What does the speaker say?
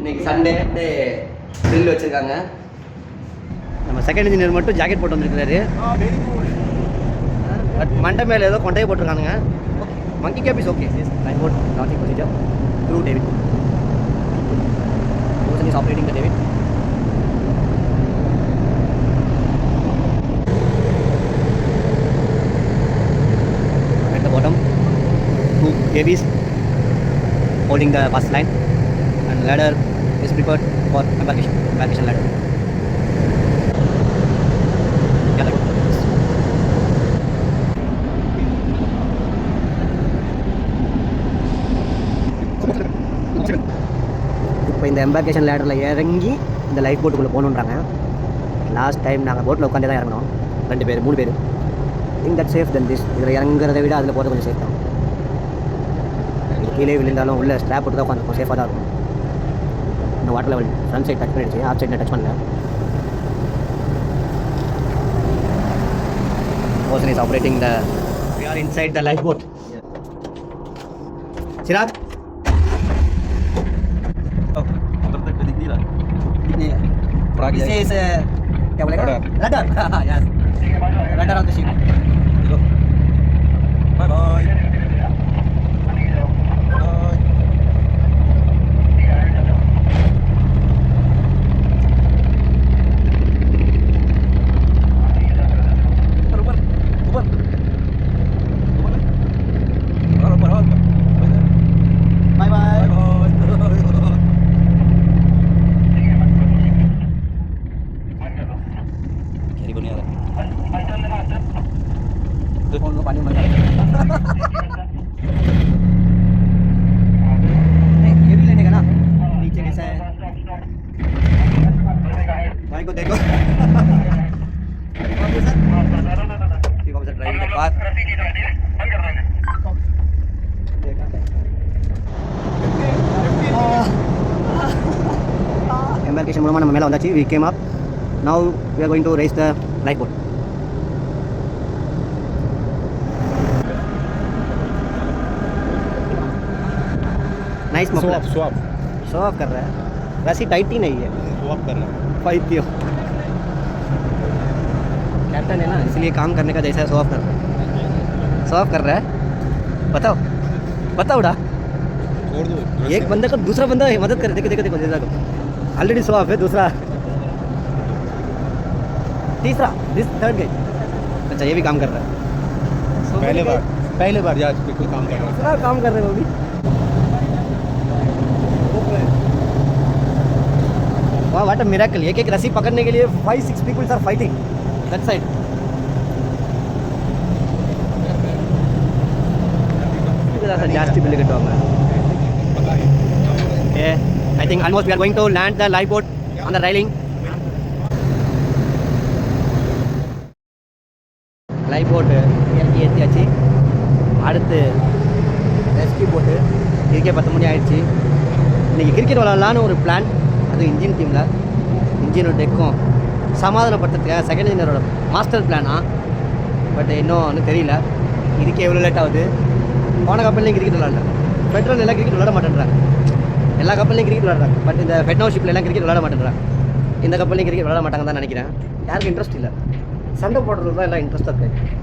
இன்னைக்கு Sunday drill வச்சிருக்காங்க. நம்ம செகண்ட் இன்ஜினியர் மட்டும் ஜாக்கெட் போட்டு வந்திருக்காரு பட் மண்டை மேலே ஏதோ கொண்டையை போட்டிருக்கானுங்க. Monkey cap is okay I boat not procedure through David person is operating the David. At the bottom, two KBs holding the bus line. And ladder is prepared for embarkation, embarkation ladder. இப்போ இந்த எம்பார்கேஷன் லேடரில் இறங்கி இந்த life போட்டுக்குள்ளே போகணுன்றாங்க last time நாங்கள் போட்டில் உட்காந்து தான் இறங்கணும் ரெண்டு பேர் மூணு பேர். Think that safe then this இதில் இறங்குறத விட அதில் போகிறது கொஞ்சம் சேஃப் தான். கீழே விழுந்தாலும் உள்ள ஸ்ட்ராப் போட்டு தான் உட்காந்துருக்கும் சேஃபாக தான் இருக்கும். இன்னும் water level front side touch பண்ணிடுச்சு ஆஃப் சைடில் டச் பண்ணல person is operating the we are inside the lifeboat Chirag This is a yeah, radar. Radar. yes. Radar on the ship. Bye bye. Phone को पानी मज़ा ये भी लेने का ना नीचे कैसा है भाई को देखो ठीक है सर ड्राइविंग के बाद embarkation Roman Mamela on the Chief. We came up. Now we are going to raise the lifeboat. Nice swap swap off कर रहा है। वैसे टाइट ही नहीं है। स्वैप कर रहा है। पाइपियो कैप्टन है। ना इसलिए काम करने का जैसा शो ऑफ़ कर रहा है। ऑफ़ कर रहा है। बताओ। बताओ उड़ा। छोड़ दो। एक बंदे को दूसरा बंदा मदद करे। देखो देखो देखो देखो। ऑलरेडी ऑफ़ है दूसरा। तीसरा। दिस थर्ड गई अच्छा ये भी काम कर रहा है। So, पहले बार पहले बार आज बिल्कुल काम कर रहा है। काम कर रहे हो अभी। वाह व्हाट अ मिरेकल एक एक रस्सी पकड़ने के लिए five six peoples are fighting that side ಜಾಸ್ತಿ ಬಿಲ್ ಕಟ್ಟುವಾಗ Okay, I think almost we are going to land the lifeboat on the railing. Lifeboat இறக்கி ஏற்றியாச்சு அடுத்து ரெஸ்கியூ போட்டு கிரிக்கெட் பத்து மணி ஆயிடுச்சு இன்றைக்கி கிரிக்கெட் விளாட்லான்னு ஒரு பிளான் அது இன்ஜின் டீமில் இன்ஜினும் டெக்கும் சமாதானப்படுத்துறதுக்காக செகண்ட் இன்ஜினரோட மாஸ்டர் பிளானா பட் இன்னும் ஒன்றும் தெரியல. இதுக்கே எவ்வளோ லேட் ஆகுது? போன கப்பல்லையும் கிரிக்கெட் விளாட்றேன் பெட்ரோல் எல்லாம் கிரிக்கெட் விளாட மாட்டேன்றாங்க. எல்லா கப்பல்லையும் கிரிக்கெட் விளாட்றாங்க பட் இந்த ஃபெட்னோஷிப்பில் எல்லாம் கிரிக்கெட் விளாட மாட்டேன்றாங்க. இந்த கப்பல்லையும் கிரிக்கெட் விளாட மாட்டாங்க தான் நினைக்கிறேன். யாருக்கும் இன்ட்ரெஸ்ட் இல்லை. சண்டை போடுறது தான் எல்லாம் இன்ட்ரெஸ்ட்டாக இருக்குது